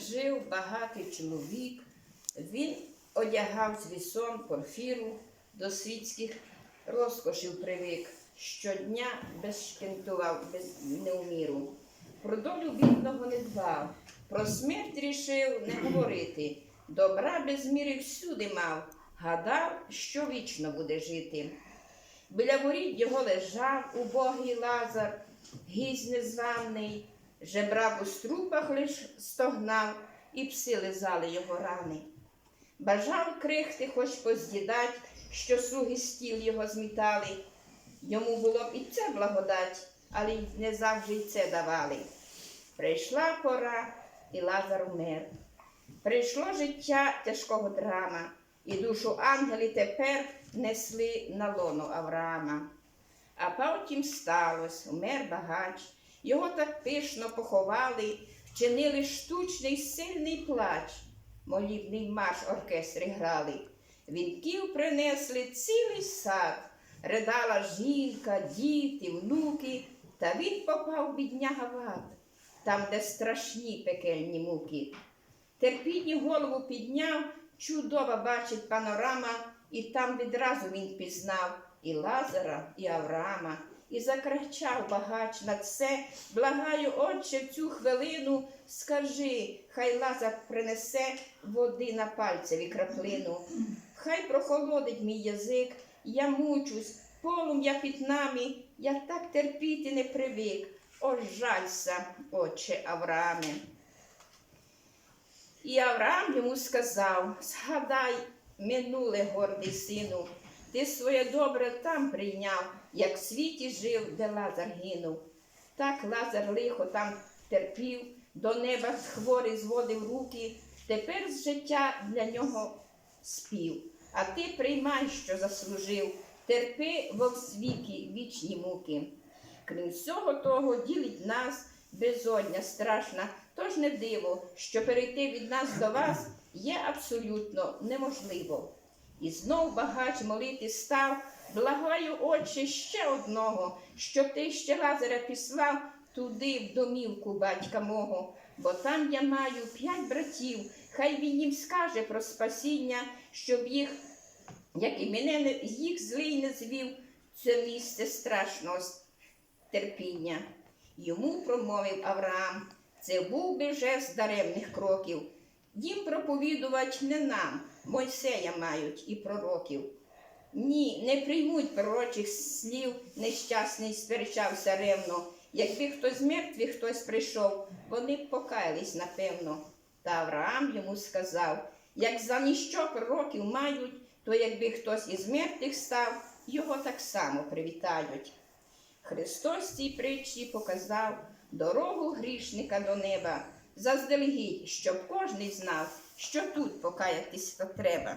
жив багатий чоловік. Він одягав з вісон порфіру, до світських розкошів привик. Щодня безшкентував без неуміру. Про долю бідного не дбав, про смерть рішив не говорити. Добра без міри всюди мав, гадав, що вічно буде жити. Біля воріт його лежав убогий лазар, гізь незваний, жебрак у струпах лиш стогнав, і пси лизали його рани. Бажав крихти, хоч поздідать, що слуги стіл його змітали. Йому було б і це благодать, але й не завжди й це давали. Прийшла пора, і Лазар умер. Прийшло життя тяжкого драма, і душу ангели тепер несли на лоно Авраама. А потім сталося, умер багач, його так пишно поховали, вчинили штучний сильний плач, молібний марш оркестри грали. Вінків принесли цілий сад, ридала жінка, діти, внуки, та він попав бідняга в ад, там, де страшні пекельні муки. Терпінні голову підняв, чудова бачить панорама, і там відразу він пізнав і Лазара, і Авраама, і закричав багач на це, благаю, отче, в цю хвилину, скажи, хай Лазар принесе води на пальцеві краплину. Хай прохолодить мій язик, я мучусь, полум'я під нами, я так терпіти не привик. О, жалься, отче Аврааме. І Авраам йому сказав: Згадай, минуле гордий сину, ти своє добре там прийняв, як в світі жив, де Лазар гинув. Так Лазар лихо там терпів, до неба хворий зводив руки, тепер з життя для нього спів. А ти приймай, що заслужив, терпи во світі вічні муки. Крім всього того, ділить нас безодня страшна, тож не диво, що перейти від нас до вас є абсолютно неможливо. І знов багач молити став, благаю, Отче, ще одного, щоб ти ще Лазаря післав туди, в домівку батька мого, бо там я маю п'ять братів, хай він їм скаже про спасіння, щоб їх, як і мене їх злий не звів, це місце страшного терпіння. Йому промовив Авраам, це був би жест даремних кроків. Їм проповідувати не нам, Мойсея мають і пророків. Ні, не приймуть пророчих слів, нещасний сперечався ревно. Якби хтось з мертвих хтось прийшов, вони б покаялись, напевно. Та Авраам йому сказав, як за ніщо пророків мають, то якби хтось із мертвих став, його так само привітають. Христос цій притчі показав дорогу грішника до неба, заздалегідь, щоб кожний знав, що тут покаятись то треба.